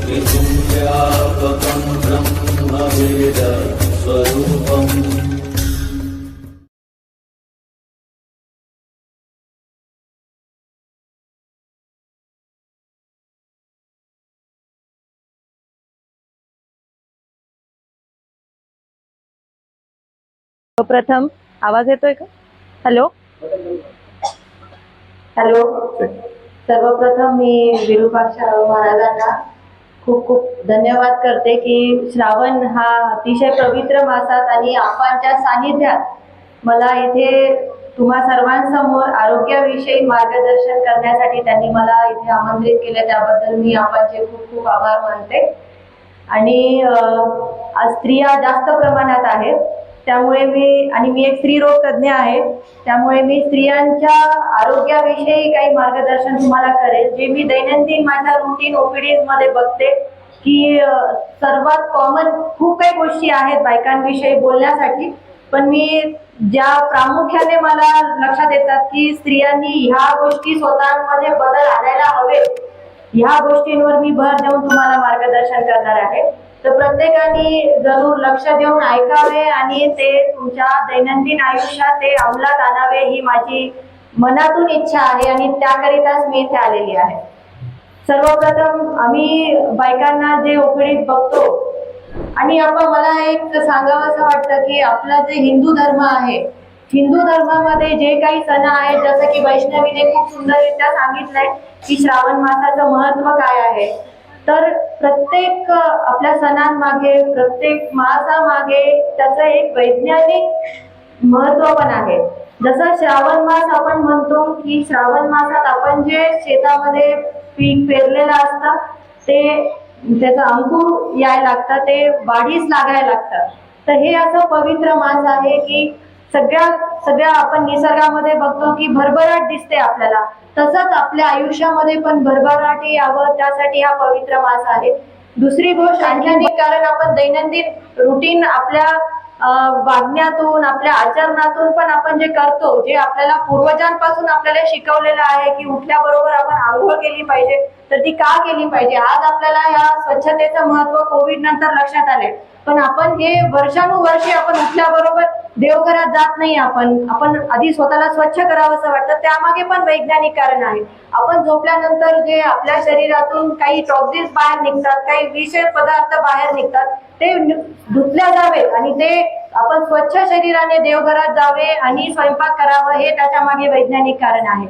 त्रिपुण्यव्यापकं ब्रह्मवेदस्वरूपम् प्रथम आवाज येतोय का? हॅलो? हॅलो? सर्वप्रथम मी विरूपाक्ष महाराजांना खूप खूप धन्यवाद करते की श्रावण हा अतिशय पवित्र मासात आणि आपांच्या सानिध्यात मला इथे तुम्हा सर्वांसमोर आरोग्याविषयी मार्गदर्शन करण्यासाठी त्यांनी मला इथे आमंत्रित केलं त्याबद्दल मी आपांचे खूप खूप आभार मानते. आणि आज स्त्रिया जास्त प्रमाणात आहेत. त्यामुळे मी आणि मी एक स्त्री रोग तज्ज्ञ आहे. त्यामुळे मी स्त्रियांच्या आरोग्याविषयी काही मार्गदर्शन तुम्हाला करेल. जे मी दैनंदिन माझ्या रुटीन ओपीडीजमध्ये बघते की सर्वात कॉमन खूप काही गोष्टी आहेत बायकांविषयी बोलण्यासाठी. पण मी ज्या प्रामुख्याने मला लक्षात येतात की स्त्रियांनी ह्या गोष्टी स्वतःमध्ये बदल आणायला हवे ह्या गोष्टींवर मी भर देऊन तुम्हाला मार्गदर्शन करणार आहे. तर प्रत्येकाने जरूर लक्ष देऊन ऐकावे आणि ते तुमच्या दैनंदिन आयुष्यात ते अंमलात आणावे ही माझी मनातून इच्छा आहे आणि त्याकरिताच मी इथे आलेली आहे. सर्वप्रथम आम्ही बायकांना जे उकडीत बघतो आणि आपण मला एक सांगावं असं वाटतं की आपला जे हिंदू धर्म आहे हिंदू धर्मामध्ये जे काही सण आहेत जसं की वैष्णवीने खूप सुंदररित्या सांगितलंय की श्रावण मासाचं महत्त्व काय आहे. तर प्रत्येक आपल्या सणांमागे प्रत्येक मासामागे त्याचं एक वैज्ञानिक महत्त्व पण आहे. जसं श्रावण मास आपण म्हणतो की श्रावण मासात आपण जे शेतामध्ये पीक पेरलेलं असतं ते त्याचं अंकुर यायला लागतं ते वाढीस लागायला लागतं. तर हे असं पवित्र मास आहे की सगळ्या सगळ्या आपण निसर्गामध्ये बघतो की भरभराट दिसते आपल्याला. तसंच आपल्या आयुष्यामध्ये पण भरभराट यावं त्यासाठी हा पवित्र मास आहे. दुसरी गोष्ट आणखीन एक कारण आपण दैनंदिन रुटीन आपल्या वागण्यातून आपल्या आचरणातून पण आपण जे करतो जे आपल्याला पूर्वजांपासून आपल्याला शिकवलेलं आहे की उठल्याबरोबर आपण आंघोळ केली पाहिजे तर ती का केली पाहिजे? आज आपल्याला या स्वच्छतेचं महत्त्व कोविड नंतर लक्षात आले पण आपण हे वर्षानुवर्षे आपण उठल्याबरोबर देवघरात जात नाही आपण. आपण आधी स्वतःला स्वच्छ करावं असं वाटतं. त्यामागे पण वैज्ञानिक कारण आहे. आपण झोपल्यानंतर जे आपल्या शरीरातून काही टॉक्झिन्स बाहेर निघतात काही विषय पदार्थ बाहेर निघतात ते धुतल्या जावेत आणि ते आपण स्वच्छ शरीराने देवघरात जावे आणि स्वयंपाक करावं हे त्याच्यामागे वैज्ञानिक कारण आहे.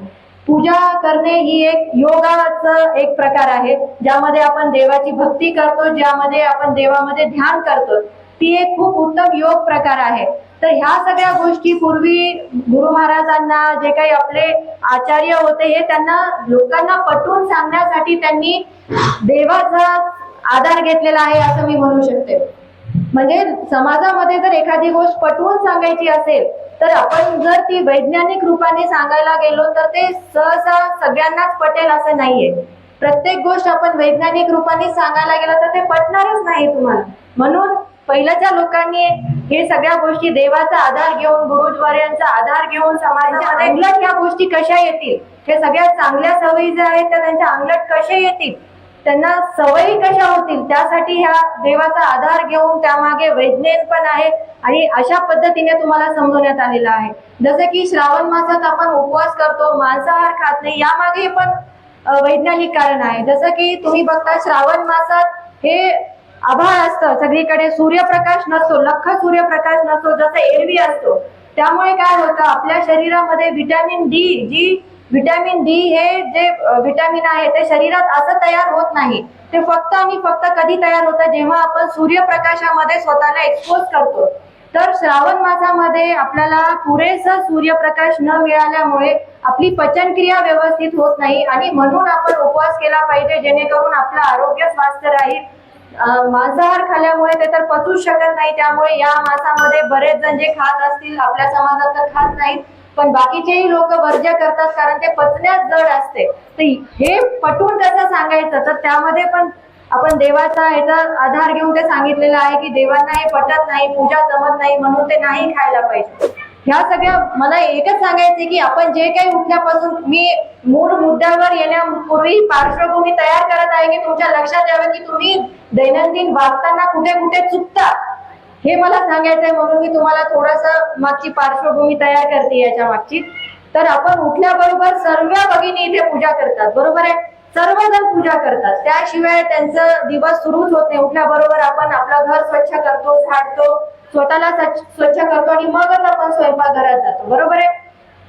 पूजा करणे ही एक योगाचं एक प्रकार आहे ज्यामध्ये आपण देवाची भक्ती करतो ज्यामध्ये आपण देवामध्ये ध्यान करतो. ती एक खूप उत्तम योग प्रकार आहे. तर ह्या सगळ्या गोष्टी पूर्वी गुरु महाराजांना जे काही आपले आचार्य होते हे त्यांना लोकांना पटवून सांगण्यासाठी त्यांनी देवाचा आधार घेतलेला आहे असं मी म्हणू शकते. म्हणजे समाजामध्ये जर एखादी गोष्ट पटवून सांगायची असेल तर आपण जर ती वैज्ञानिक रूपाने सांगायला गेलो तर ते सहसा सगळ्यांनाच पटेल असं नाहीये. प्रत्येक गोष्ट आपण वैज्ञानिक रूपाने सांगायला गेलो तर ते पटणारच नाही तुम्हाला. म्हणून पहिल्याच्या लोकांनी हे सगळ्या गोष्टी देवाचा आधार घेऊन गुरुद्वारांचा आधार घेऊन समाजामध्ये अंगलट या गोष्टी कशा येतील? हे सगळ्यात चांगल्या सवयी ज्या आहेत त्या त्यांच्या अंगलट कशा येतील? त्यांना सवयी कशा होतील? त्यासाठी ह्या देवाचा आधार घेऊन त्यामागे वैज्ञानिक पण आहे आणि अशा पद्धतीने तुम्हाला समजवण्यात आलेलं आहे. जसं की श्रावण मासात आपण उपवास करतो मांसाहार खात नाही यामागे पण वैज्ञानिक कारण आहे. जसं की तुम्ही बघता श्रावण मासात हे आभाळ असतं. सगळीकडे सूर्यप्रकाश नसतो लख सूर्यप्रकाश नसतो जसं एरवी असतो. त्यामुळे काय होतं? आपल्या शरीरामध्ये व्हिटॅमिन डी जी व्हिटॅमिन डी हे जे व्हिटॅमिन आहे ते शरीरात असं तयार होत नाही. ते फक्त आणि फक्त कधी तयार होतं? जेव्हा आपण सूर्यप्रकाशामध्ये स्वतःला एक्सपोज करतो. तर श्रावण मासामध्ये आपल्याला पुरेसा सूर्यप्रकाश न मिळाल्यामुळे आपली पचनक्रिया व्यवस्थित होत नाही आणि म्हणून आपण उपवास केला पाहिजे जेणेकरून आपलं आरोग्य स्वास्थ्य राहील. मांसाहार खाल्ल्यामुळे ते तर पचूच शकत नाही त्यामुळे या मांसामध्ये बरेच जण जे खात असतील आपल्या समाजात तर खात नाहीत पण बाकीचेही लोक वर्ज्य करतात कारण ते पचण्यात जड असते. तर हे पटवून कसं सांगायचं? तर त्यामध्ये पण आपण देवाचा ह्याचा आधार घेऊन ते सांगितलेलं आहे की देवांना हे पटत नाही पूजा जमत नाही म्हणून ते नाही खायला पाहिजे. ह्या सगळ्या मला एकच सांगायचं की आपण जे काही उठल्यापासून मी मूळ मुद्द्यावर येण्यापूर्वी पार्श्वभूमी तयार करत आहे की तुमच्या लक्षात यावं की तुम्ही दैनंदिन वागताना कुठे कुठे चुकता. हे मला सांगायचंय म्हणून मी तुम्हाला थोडस मागची पार्श्वभूमी तयार करते याच्या मागची. तर आपण उठल्याबरोबर सर्व भगिनी इथे पूजा करतात बरोबर आहे? सर्वजण पूजा करतात. त्याशिवाय त्यांचं दिवस सुरूच होत नाही. उठल्याबरोबर आपण आपलं घर स्वच्छ करतो झाडतो स्वतःला स्वच्छ स्वच्छ करतो आणि मगच आपण स्वयंपाकघरात जातो. बरोबर आहे?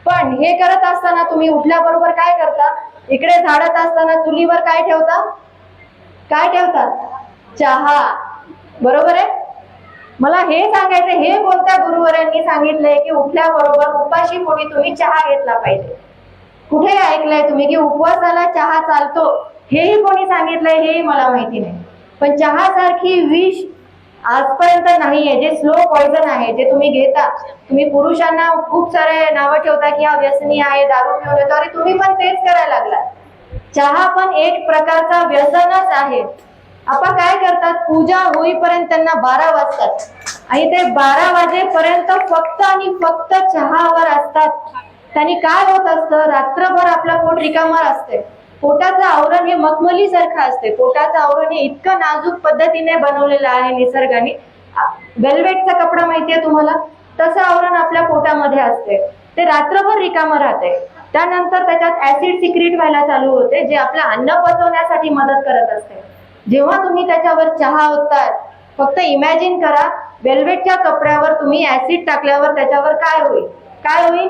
पण हे करत असताना तुम्ही उठल्याबरोबर काय करता? इकडे झाडत असताना चुलीवर काय ठेवता? काय ठेवतात चहा. बरोबर आहे? मला हे सांगायचं हे कोणत्या गुरुवरांनी सांगितलंय की उठल्याबरोबर उपाशी पोटी तुम्ही चहा घेतला पाहिजे. कुठे ऐकलंय तुम्ही की उपवासाला चहा चालतो? हेही कोणी सांगितलंय हेही मला माहिती नाही. पण चहा सारखी विष आजपर्यंत नाहीये. जे स्लो पॉइझन आहे जे तुम्ही घेता तुम्ही पुरुषांना खूप सारे नावं ठेवता की हा व्यसनी आहे दारू पिऊन येतो. अरे तुम्ही पण तेच करायला लागला चहा पण एक प्रकारचा व्यसनच आहे. आपण काय करतात? पूजा होईपर्यंत त्यांना बारा वाजतात. आणि ते बारा वाजेपर्यंत फक्त आणि फक्त चहावर असतात. त्यांनी काय होत असतं? रात्रभर आपला पोट रिकामर असते. पोटाचं आवरण हे मखमली सारखं असते. पोटाचं आवरण हे इतकं नाजूक पद्धतीने बनवलेलं आहे निसर्गाने. वेल्वेटचा कपडा माहितीये तुम्हाला? तसं आवरण आपल्या पोटामध्ये असते. ते रात्रभर रिकामं राहते. त्यानंतर त्याच्यात ऍसिड सिक्रीट व्हायला चालू होते जे आपलं अन्न पचवण्यासाठी मदत करत असते. जेव्हा तुम्ही त्याच्यावर चहा ओततात फक्त इमॅजिन करा वेल्वेटच्या कपड्यावर तुम्ही ऍसिड टाकल्यावर त्याच्यावर काय होईल? काय होईल?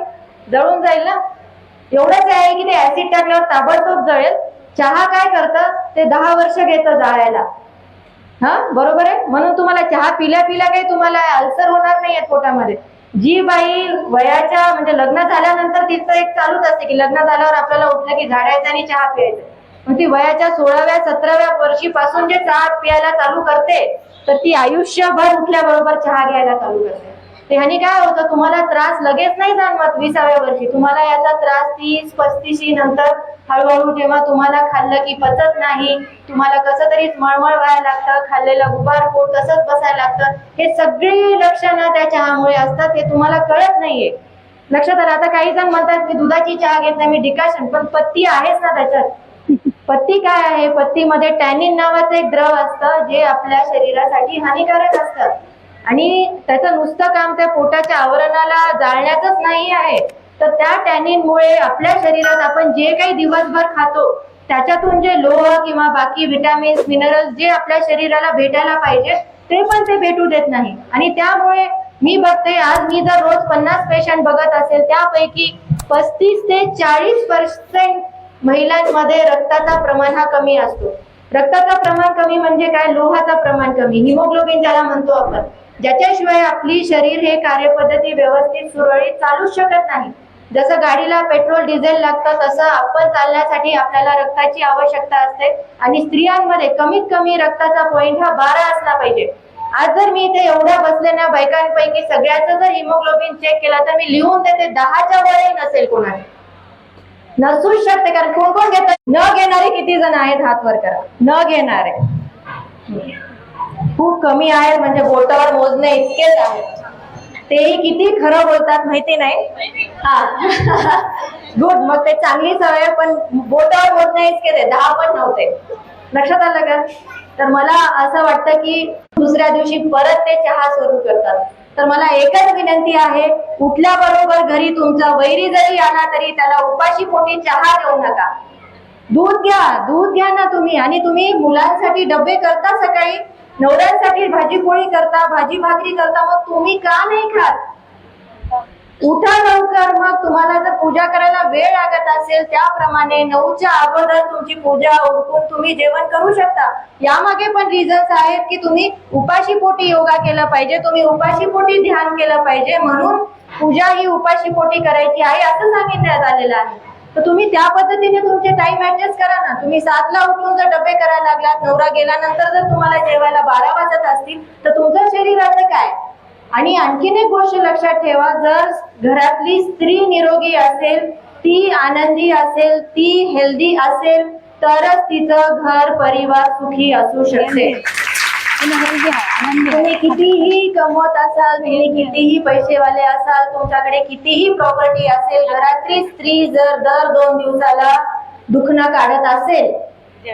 जळून जाईल ना? एवढंच आहे की ते ऍसिड टाकल्यावर ताबडतोब जळेल. चहा काय करतं? ते दहा वर्ष घेतं जाळायला. हा? बरोबर आहे? म्हणून तुम्हाला चहा पिल्या पिल्या काही तुम्हाला अल्सर होणार नाहीये पोटामध्ये. जी बाई वयाच्या म्हणजे लग्न झाल्यानंतर तिचं एक चालूच असते की लग्न झाल्यावर आपल्याला उठलं की झाडायचं आणि चहा प्यायचं. मग ती वयाच्या सोळाव्या सतराव्या वर्षीपासून जे चहा प्यायला चालू करते तर ती आयुष्यभर उठल्याबरोबर चहा घ्यायला चालू करते. ते ह्यानी काय होतं तुम्हाला त्रास लगेच नाही जाणवत विसाव्या वर्षी. तुम्हाला याचा त्रास तीस पस्तीशी नंतर हळूहळू जेव्हा तुम्हाला खाल्लं की पचत नाही तुम्हाला कसं तरी मळमळ व्हायला लागतं खाल्लेलं गुबार पोट तसंच बसायला लागतं हे सगळी लक्षणं त्या चहामुळे असतात हे तुम्हाला कळत नाहीये. लक्षात आलं? आता काही जण म्हणतात मी दुधाची चहा घेत नाही मी डिकाशन. पण पत्ती आहेच ना त्याच्यात. पत्ती काय आहे? पत्तीमध्ये टॅनिन नावाचं एक द्रव असतं जे आपल्या शरीरासाठी हानिकारक असतं. आणि त्याचं नुसतं काम त्या पोटाच्या आवरणाला जाळण्याचंच नाही आहे. तर त्या टॅनिनमुळे आपल्या शरीरात आपण जे काही दिवसभर खातो त्याच्यातून जे लोह किंवा बाकी विटॅमिन्स मिनरल्स जे आपल्या शरीराला भेटायला पाहिजे ते पण ते भेटू देत नाही. आणि त्यामुळे मी बघते आज मी जर रोज पन्नास पेशंट बघत असेल त्यापैकी पस्तीस ते चाळीस पर्सेंट महिलांमध्ये रक्ताचा प्रमाण हा कमी असतो. रक्ताचा प्रमाण कमी म्हणजे काय? लोहाचा प्रमाण कमी. हिमोग्लोबिन ज्याला म्हणतो आपण. ज्याच्याशिवाय आपली शरीर हे कार्यपद्धती व्यवस्थित सुरळीत चालूच शकत नाही. जसं गाडीला पेट्रोल डिझेल लागतं तसं आपण चालण्यासाठी आपल्याला रक्ताची आवश्यकता असते आणि स्त्रियांमध्ये कमीत कमी रक्ताचा पॉइंट हा बारा असला पाहिजे. आज जर मी इथे एवढ्या बसलेल्या बायकांपैकी सगळ्याचं जर हिमोग्लोबिन चेक केला तर मी लिहून देते दहाच्या वरही नसेल कोणाला. नसूच शकते कारण कोण कोण घेतात न घेणारे किती जण आहेत हात वर करा. न घेणारे. खूप कमी आहेत म्हणजे बोटावर मोजणे इतकेच आहेत तेही किती खरं बोलतात माहिती नाही. हा. गुड मग ते चांगली सवय आहे, पण बोटावर मोजणे इतके ते दहा पण नव्हते. लक्षात आलं का? तर मला असं वाटतं की दुसऱ्या दिवशी परत ते चहा सुरू करतात. तर मला एकच विनंती आहे उठल्याबरोबर घरी तुमचा वैरी जरी आला तरी त्याला उपाशी पोटी चहा देऊ नका. दूध घ्या दूध घ्या ना तुम्ही. आणि तुम्ही मुलांसाठी डबे करता सकाळी नवऱ्यांसाठी भाजी पोळी करता भाजी भाकरी करता मग तुम्ही का नाही खात? उठा लवकर मग तुम्हाला जर पूजा करायला वेळ लागत असेल त्याप्रमाणे नऊच्या अगोदर तुमची पूजा उरकून तुम्ही जेवण करू शकता. यामागे पण रिझन्स आहेत की तुम्ही उपाशी पोटी योगा केला पाहिजे तुम्ही उपाशी पोटी ध्यान केलं पाहिजे म्हणून पूजा ही उपाशी पोटी करायची आहे असं सांगितण्यात आलेलं आहे. तर तुम्ही त्या पद्धतीने तुमचे टाइम ऍडजस्ट करा ना. तुम्ही सातला उठून जर डबे करायला लागलात नवरा गेल्यानंतर जर तुम्हाला जेवायला बारा वाजत असतील तर तुमचं शरीराचं काय? आणि आणखीन एक गोष्ट लक्षात ठेवा जर घरातली स्त्री निरोगी असेल ती आनंदी असेल ती हेल्दी असेल तरच तिचं घर परिवार सुखी असू शकते. तुम्ही कितीही कमवत असाल तुम्ही कितीही पैसेवाले असाल तुमच्याकडे कितीही प्रॉपर्टी असेल घरातली स्त्री जर दर दोन दिवसाला दुखणं काढत असेल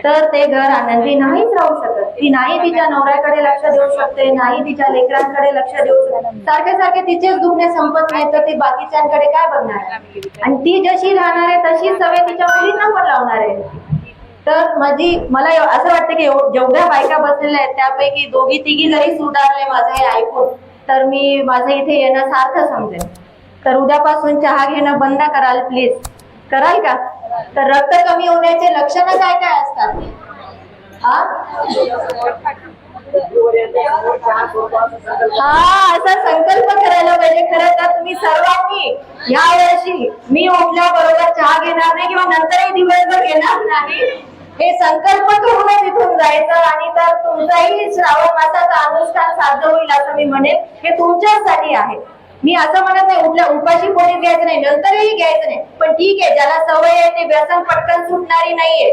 तर ते घर आनंदी नाहीच राहू शकत. ती नाही तिच्या नवऱ्याकडे लक्ष देऊ शकते नाही तिच्या लेकरांकडे लक्ष देऊ शकते. सारखे सारखे तिचेच दुखणे संपत नाही तर ती बाकीच्यांकडे काय बघणार? आणि ती जशी राहणार आहे तशी सवय तिच्या मुलींना पण लावणार आहे. तर माझी मला असं वाटतं की जेवढ्या बायका बसलेल्या आहेत त्यापैकी दोघी तिघी जरी सुधारले माझं हे ऐकून तर मी माझं इथे येणं सार्थ समजेल तर उद्यापासून चहा घेणं बंद कराल प्लीज कराल का? तर रक्त कमी होण्याचे लक्षणं काय काय असतात? हा हा असा संकल्प करायला पाहिजे. खरं तर तुम्ही सर्वांनी या वर्षी मी उठल्याबरोबर चहा घेणार नाही किंवा नंतरही दिवसभर घेणार नाही. हे संकल्प करूनच तिथून जायचं आणि तर तुमचाही श्रावण मासाचा अनुष्ठान साध्य होईल असं मी म्हणेन. हे तुमच्यासाठी आहे. मी असं म्हणत नाही उठल्या उपाशी कोणी घ्यायचं नाही नंतरही घ्यायचं नाही. पण ठीक आहे ज्याला सवय आहे ते व्यसन पटकन सुटणारी नाहीये.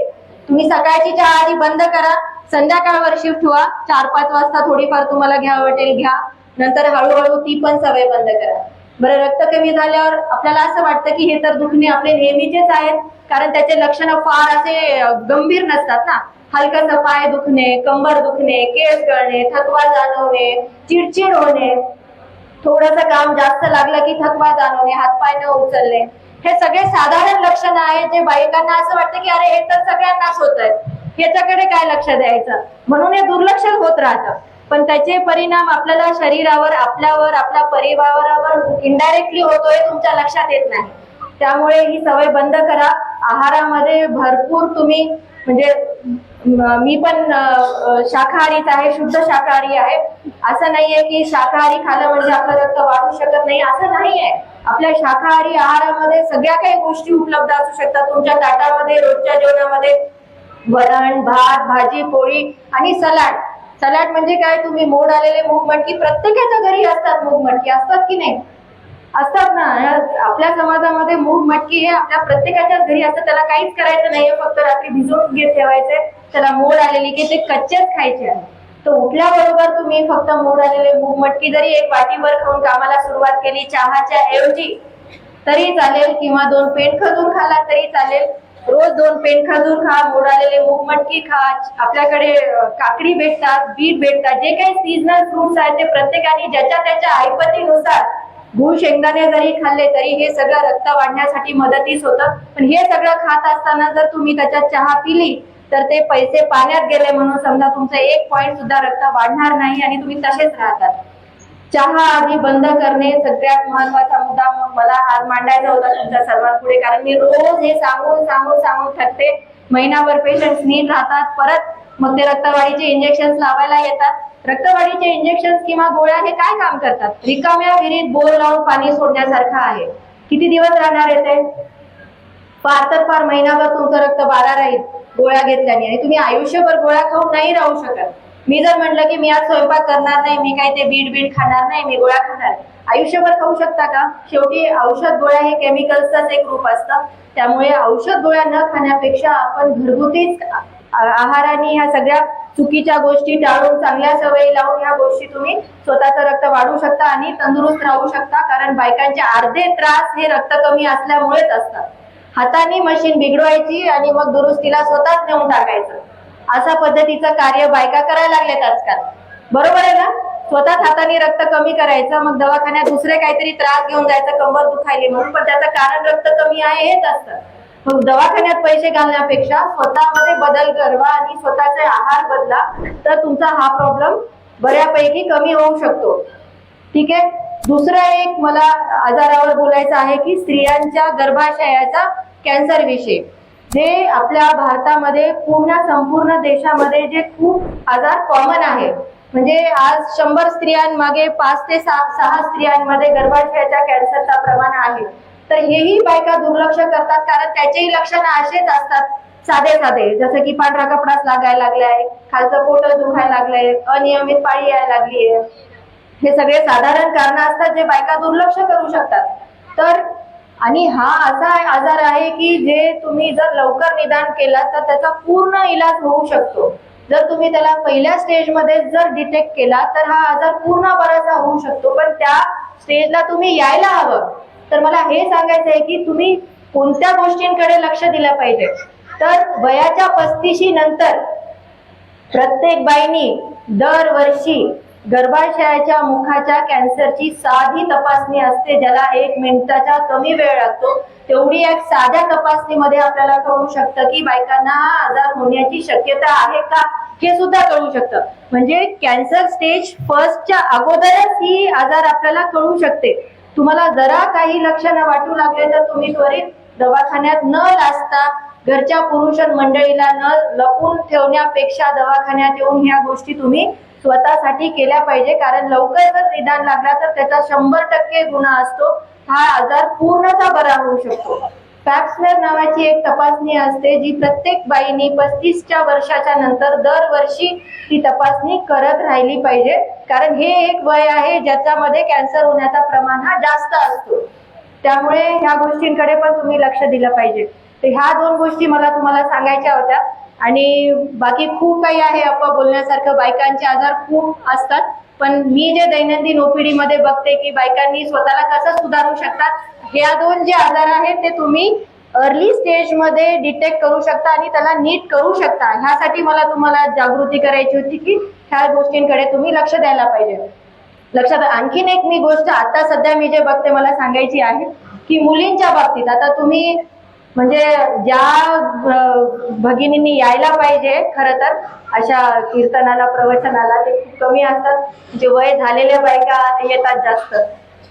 तुम्ही सकाळची चहा आधी बंद करा संध्याकाळवर शिफ्ट व्हा चार पाच वाजता थोडीफार तुम्हाला घ्या वाटेल घ्या. नंतर हळूहळू ती पण सवय बंद करा. बरं रक्त कमी झाल्यावर आपल्याला असं वाटतं की हे तर दुखणे आपले नेहमीचेच आहेत कारण त्याचे लक्षणं फार असे गंभीर नसतात ना. हलकस पाय दुखणे कंबर दुखणे केस गळणे थकवा जाणवणे चिडचिड होणे. थोडंसं काम जास्त लागलं की थकवा जाणवणे हातपाय न उचलणे. हे सगळे साधारण लक्षणं आहेत जे बायकांना असं वाटतं की अरे हे तर सगळ्यांनाच होत आहे ह्याच्याकडे काय लक्ष द्यायचं? म्हणून हे दुर्लक्ष होत राहतं. पण त्याचे परिणाम आपल्याला शरीरावर आपल्यावर आपल्या परिवारावर इनडायरेक्टली होतोय तुमच्या लक्षात येत नाही. त्यामुळे ही सवय बंद करा. आहारामध्ये भरपूर तुम्ही म्हणजे मी पण शाकाहारीच आहे शुद्ध शाकाहारी आहे. असं नाहीये की शाकाहारी खाल्लं म्हणजे आपलं रक्त वाढू शकत नाही असं नाहीये. आपल्या शाकाहारी आहारामध्ये सगळ्या काही गोष्टी उपलब्ध असू शकतात. तुमच्या ताटामध्ये रोजच्या जेवणामध्ये वरण भात भाजी पोळी आणि सलाड. सलाड म्हणजे काय तुम्ही मोड आलेले मूग मटकी प्रत्येकाच्या घरी असतात मूग मटकी असतात की नाही? असतात ना. आपल्या समाजामध्ये मूग मटकी हे आपल्या प्रत्येकाच्याच घरी असतं त्याला काहीच करायचं नाहीये फक्त रात्री भिजवून घेत ठेवायचे त्याला मोड आलेली की ते कच्चेच खायचे आहे. तर उठल्याबरोबर तुम्ही फक्त मोड आलेले मूग मटकी जरी एक वाटीवर खाऊन कामाला सुरुवात केली चहाच्या ऐवजी तरी चालेल किंवा दोन पेंट खजूर खाला तरी चालेल. रोज दोन पेन खजूर खा मोड आलेले मूग मटकी खा आपल्याकडे काकडी भेटतात बीट भेटतात जे काही सीजनल फ्रुट्स आहेत ते प्रत्येकाने ज्याच्या त्याच्या ऐपतीनुसार गुळ शेंगदाणे जरी खाल्ले तरी हे सगळं रक्त वाढण्यासाठी मदतीच होतं. पण हे सगळं खात असताना जर तुम्ही त्याच्यात चहा पिली तर ते पैसे पाण्यात गेले म्हणून समजा तुमचं एक पॉईंट सुद्धा रक्त वाढणार नाही आणि तुम्ही तसेच राहतात. चहा आधी बंद करणे सगळ्यात महत्त्वाचा मुद्दा मग मला आज मांडायचा होता तुमच्या सर्वांपुढे कारण मी रोज हे सांगून सांगून सांगून थकते. महिनाभर पेशंट नीट राहतात. परत मग ते रक्तवाढीचे इंजेक्शन लावायला येतात. रक्तवाढीचे इंजेक्शन किंवा गोळ्या हे काय काम करतात? रिकाम्या विहिरीत बोर लावून पाणी सोडण्यासारखं आहे. किती दिवस राहणार येते फार तर फार महिनाभर तुमचं रक्त बारा राहील गोळ्या घेतल्याने. आणि तुम्ही आयुष्यभर गोळ्या खाऊन नाही राहू शकत. मी जर म्हटलं की मी आज स्वयंपाक करणार नाही मी काय ते बीट बीट खाणार नाही मी गोळ्या खाणार आयुष्यभर खाऊ शकता का? शेवटी औषध गोळ्या हे केमिकल्सचाच एक रूप असतं. त्यामुळे औषध गोळ्या न खाण्यापेक्षा आपण घरगुतीच आहाराने ह्या सगळ्या चुकीच्या गोष्टी टाळून चांगल्या सवयी लावून ह्या गोष्टी तुम्ही स्वतःचं रक्त वाढवू शकता आणि तंदुरुस्त राहू शकता. कारण बायकांचे अर्धे त्रास हे रक्त कमी असल्यामुळेच असतात. हाताने मशीन बिघडवायची आणि मग दुरुस्तीला स्वतःच नेऊन टाकायचं. अशा पद्धतीचं कार्य बायका करायला लागलेत आजकाल. बरोबर आहे ना? स्वतःच हाताने रक्त कमी करायचं मग दवाखान्यात दुसरे काहीतरी त्रास घेऊन जायचं कंबर दुखायली म्हणून पण त्याचं कारण रक्त कमी आहे हेच असतं. मग दवाखान्यात पैसे घालण्यापेक्षा स्वतःमध्ये बदल करवा आणि स्वतःचे आहार बदला तर तुमचा हा प्रॉब्लेम बऱ्यापैकी कमी होऊ शकतो. ठीक आहे? दुसरा एक मला आजारावर बोलायचं आहे की स्त्रियांच्या गर्भाशयाचा कॅन्सर विषयी. जे आपल्या भारतामध्ये पूर्ण संपूर्ण देशामध्ये जे खूप आजार कॉमन आहे. म्हणजे आज शंभर स्त्रियांमागे पाच ते सहा सहा स्त्रियांमध्ये गर्भाशयाच्या कॅन्सरचा प्रमाण आहे. तर हेही बायका दुर्लक्ष करतात कारण त्याचेही लक्षणं असेच असतात. साधे साधे. जसं की पांढरा कपडाच लागायला लागलाय खालचं पोट दुखायला लागलंय अनियमित पाळी यायला लागली आहे हे सगळे साधारण कारण असतात जे बायका दुर्लक्ष करू शकतात. तर आणि हा असा आजार आहे की जे तुम्ही जर लवकर निदान केला तर त्याचा पूर्ण इलाज होऊ शकतो. जर तुम्ही त्याला पहिल्या स्टेजमध्ये जर डिटेक्ट केला तर हा आजार पूर्ण बरासा होऊ शकतो. पण त्या स्टेजला तुम्ही यायला हवं. तर मला हे सांगायचं आहे की तुम्ही कोणत्या गोष्टींकडे लक्ष दिलं पाहिजे? तर वयाच्या पस्तीशी नंतर प्रत्येक बाईनी दरवर्षी गर्भाशयाच्या मुखाच्या कॅन्सरची साधी तपासणी असते ज्याला एक मिनिटाचा कमी वेळ लागतो. तेवढी एक साध्या तपासणीमध्ये आपल्याला कळू शकतं की बायकांना हा आजार होण्याची शक्यता आहे का? हे सुद्धा कळू शकतं. म्हणजे कॅन्सर स्टेज फर्स्टच्या अगोदरच ही आजार आपल्याला कळू शकते. तुम्हाला जरा काही लक्षणं वाटू लागले तर तुम्ही त्वरित दवाखान्यात न लाजता घरच्या पुरुष मंडळीला न लपून ठेवण्यापेक्षा दवाखान्यात येऊन ह्या गोष्टी तुम्ही स्वतःसाठी केल्या पाहिजे. कारण लवकर जर निदान लागला तर त्याचा शंभर टक्के गुन्हा असतो. हा आजार पूर्णतः बरा होऊ शकतो. पॅप्समेर नावाची एक तपासणी असते जी प्रत्येक बाईनी पस्तीसच्या वर्षाच्या नंतर दरवर्षी ती तपासणी करत राहिली पाहिजे. कारण हे एक वय आहे ज्याच्यामध्ये कॅन्सर होण्याचा प्रमाण हा जास्त असतो. त्यामुळे ह्या गोष्टींकडे पण तुम्ही लक्ष दिलं पाहिजे. तर ह्या दोन गोष्टी मला तुम्हाला सांगायच्या होत्या. आणि बाकी खूप काही आहे अप्पा बोलण्यासारखं. बायकांचे आजार खूप असतात. पण मी जे दैनंदिन ओपीडीमध्ये बघते की बायकांनी स्वतःला कसं सुधारू शकतात ह्या दोन जे आजार आहेत ते तुम्ही अर्ली स्टेजमध्ये डिटेक्ट करू शकता आणि त्याला नीट करू शकता. ह्यासाठी मला तुम्हाला जागृती करायची होती की ह्या गोष्टींकडे तुम्ही लक्ष द्यायला पाहिजे. लक्षात आणखीन एक मी गोष्ट आता सध्या मी जे बघते मला सांगायची आहे की मुलींच्या बाबतीत आता तुम्ही म्हणजे ज्या भगिनींनी यायला पाहिजे खर तर अशा कीर्तनाला प्रवचनाला ते खूप कमी असतात. जे वय झालेल्या बायका येतात जास्त.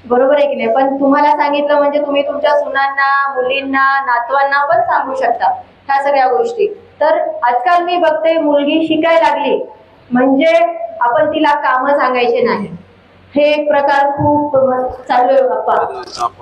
बरोबर आहे की नाही? पण तुम्हाला सांगितलं म्हणजे तुम्ही तुमच्या सुनांना मुलींना नातवांना पण सांगू शकता ह्या सगळ्या गोष्टी. तर आजकाल मी बघते मुलगी शिकायला लागली. म्हणजे आपण तिला कामं सांगायचे नाही. हे एक प्रकार खूप चालू आहे बाप्पा.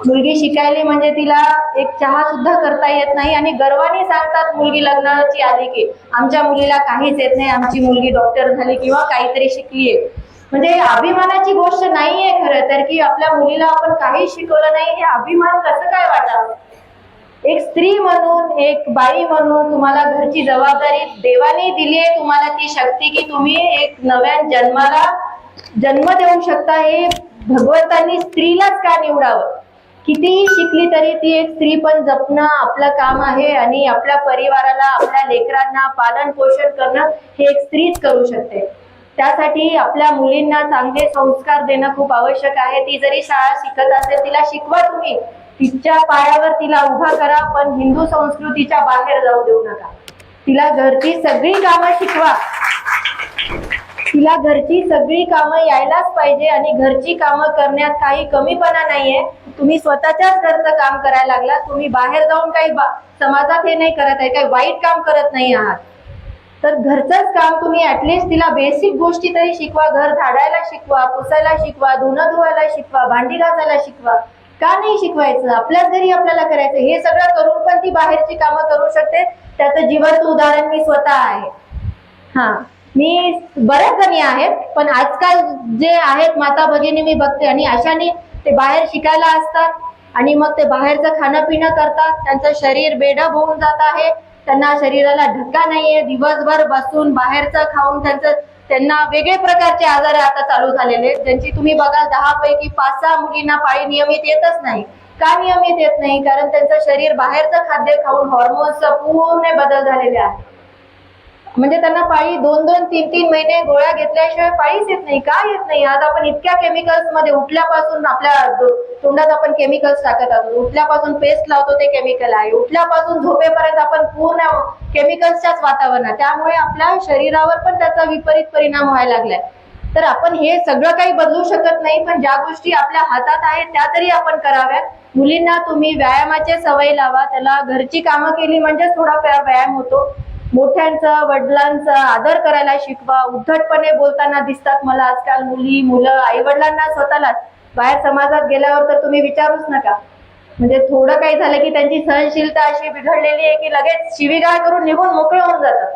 मुलगी शिकायली म्हणजे तिला एक चहा सुद्धा करता येत नाही आणि गर्वाने सांगतात मुलगी लग्नाची आली की आमच्या मुलीला काहीच येत नाही आमची मुलगी डॉक्टर झाली किंवा काहीतरी शिकलीये. म्हणजे अभिमानाची गोष्ट नाहीये खरं तर की आपल्या मुलीला आपण काही शिकवलं नाही हे अभिमान कसं काय वाटावं? एक स्त्री म्हणून एक बाई म्हणून तुम्हाला घरची जबाबदारी देवाने दिली आहे तुम्हाला ती शक्ती की तुम्ही एक नव्या जन्माला जन्म देऊ शकता हे भगवंतांनी स्त्रीलाच का निवडावं? कितीही शिकली तरी ती एक स्त्री पण जपणं आपलं काम आहे आणि आपल्या परिवाराला आपल्या लेकरांना पालन पोषण करणं हे एक स्त्रीच करू शकते. त्यासाठी आपल्या मुलींना चांगले संस्कार देणं खूप आवश्यक आहे. ती जरी शाळा शिकत असेल तिला शिकवा तुम्ही. तिच्या पायावर तिला उभा करा पण हिंदू संस्कृतीच्या बाहेर जाऊ देऊ नका. तिला घरची सगळी कामं शिकवा. तिला घरची सगळी कामं यायलाच पाहिजे आणि घरची कामं करण्यात काही कमीपणा नाहीये. तुम्ही स्वतःच्याच घरचं काम करायला लागला. तुम्ही बाहेर जाऊन काही बा- समाजात हे नाही करत आहे काही वाईट काम करत नाही आहात. तर घरचंच काम तुम्ही ऍटलिस्ट तिला बेसिक गोष्टी तरी शिकवा. घर झाडायला शिकवा पुसायला शिकवा धुणं धुवायला शिकवा भांडी घासायला शिकवा. का नाही शिकवायचं? आपल्याच घरी आपल्याला करायचं. हे सगळं करून पण ती बाहेरची कामं करू शकते. त्याचं जिवंत उदाहरण मी स्वतः आहे. हा. मी बऱ्याच जणी आहेत पण आजकाल जे आहेत माता भगिनी मी बघते आणि अशाने ते बाहेर शिकायला असतात आणि मग ते बाहेरचं खाणं पिणं करतात. त्यांचं शरीर बेडब होऊन जात आहे. त्यांना शरीराला धक्का नाहीये. दिवसभर बसून बाहेरचं खाऊन त्यांचं त्यांना वेगळे प्रकारचे आजार आता चालू झालेले आहेत. ज्यांची तुम्ही बघाल दहा पैकी पाच सहा मुलींना पाळी नियमित येतच नाही. का नियमित येत नाही? कारण त्यांचं शरीर बाहेरचं खाद्य खाऊन हॉर्मोन्सचा पूर्ण बदल झालेले आहे. म्हणजे त्यांना पाळी दोन दोन तीन तीन महिने गोळ्या घेतल्याशिवाय पाळीच येत नाही. का येत नाही? आज आपण इतक्या केमिकल्समध्ये उठल्यापासून आपल्या तोंडात आपण केमिकल्स टाकत आहोत. उठल्यापासून पेस्ट लावतो ते केमिकल आहे. उठल्यापासून झोपेपर्यंत आपण पूर्ण केमिकल्सच्याच वातावरणात. त्यामुळे आपल्या शरीरावर पण त्याचा विपरीत परिणाम व्हायला लागलाय. तर आपण हे सगळं काही बदलू शकत नाही पण ज्या गोष्टी आपल्या हातात आहेत त्या तरी आपण कराव्यात. मुलींना तुम्ही व्यायामाचे सवय लावा. त्याला घरची कामं केली म्हणजेच थोडाफार व्यायाम होतो. मोठ्यांचं वडिलांचा आदर करायला शिकवा. उद्धटपणे बोलताना दिसतात मला आजकाल मुली मुलं आई वडिलांना स्वतःलाच. बाहेर समाजात गेल्यावर तर तुम्ही विचारूच नका. म्हणजे थोडं काही झालं की त्यांची सहनशीलता अशी बिघडलेली आहे की लगेच शिवीगाळ करून निघून मोकळे होऊन जातात.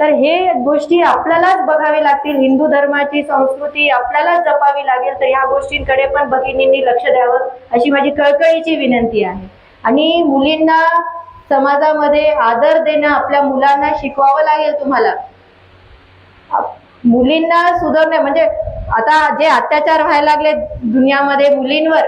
तर हे गोष्टी आपल्यालाच बघावी लागतील. हिंदू धर्माची संस्कृती आपल्यालाच जपावी लागेल. तर ह्या गोष्टींकडे पण भगिनींनी लक्ष द्यावं अशी माझी कळकळीची विनंती आहे. आणि मुलींना समाजामध्ये आदर देणं आपल्या मुलांना शिकवावं लागेल तुम्हाला. मुलींना सुधारणे म्हणजे आता जे अत्याचार व्हायला लागले दुनियामध्ये मुलींवर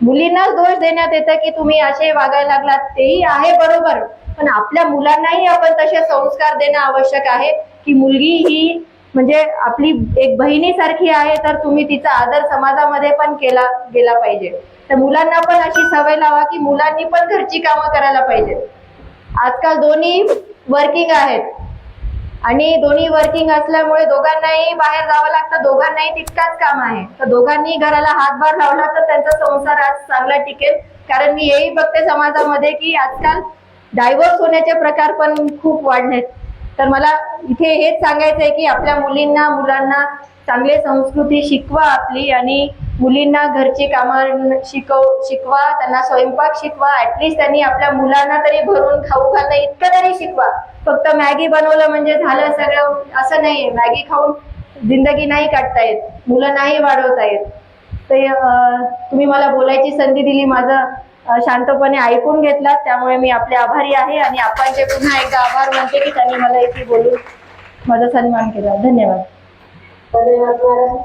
मुलींनाच दोष देण्यात येतं की तुम्ही असे वागायला लागलात तेही आहे बरोबर. पण आपल्या मुलांनाही आपण तसे संस्कार देणं आवश्यक आहे की मुलगी ही म्हणजे आपली एक बहिणीसारखी आहे तर तुम्ही तिचा आदर समाजामध्ये पण केला गेला पाहिजे. तर मुलांना पण अशी सवय लावा की मुलांनी पण घरची कामं करायला पाहिजे. आजकाल दोन्ही वर्किंग आहेत. आणि दोन्ही वर्किंग असल्यामुळे दोघांनाही बाहेर जावं लागतं. दोघांनाही तितकाच काम आहे. तर दोघांनी घराला हातभार लावला तर त्यांचा संसार आज चांगला टिकेल. कारण मी हेही बघते समाजामध्ये की आजकाल डायव्हर्स होण्याचे प्रकार पण खूप वाढलेत. तर मला इथे हेच सांगायचं आहे की आपल्या मुलींना मुलांना चांगले संस्कृती शिकवा आपली आणि मुलींना घरची कामं शिकव शिकवा त्यांना स्वयंपाक शिकवा. ऍटलिस्ट त्यांनी आपल्या मुलांना तरी भरून खाऊ घालणं इतकं तरी शिकवा. फक्त मॅगी बनवलं म्हणजे झालं सगळं. असं नाहीये. मॅगी खाऊन जिंदगी नाही काढता येत. मुलं नाही वाढवता येत. ते तुम्ही मला बोलायची संधी दिली. माझं शांतपणे ऐकून घेतलात त्यामुळे मी आपले आभारी आहे आणि आपण जे पुन्हा एकदा आभार म्हणते की त्यांनी मला इथे बोलून माझा सन्मान केला. धन्यवाद. धन्यवाद मॅडम.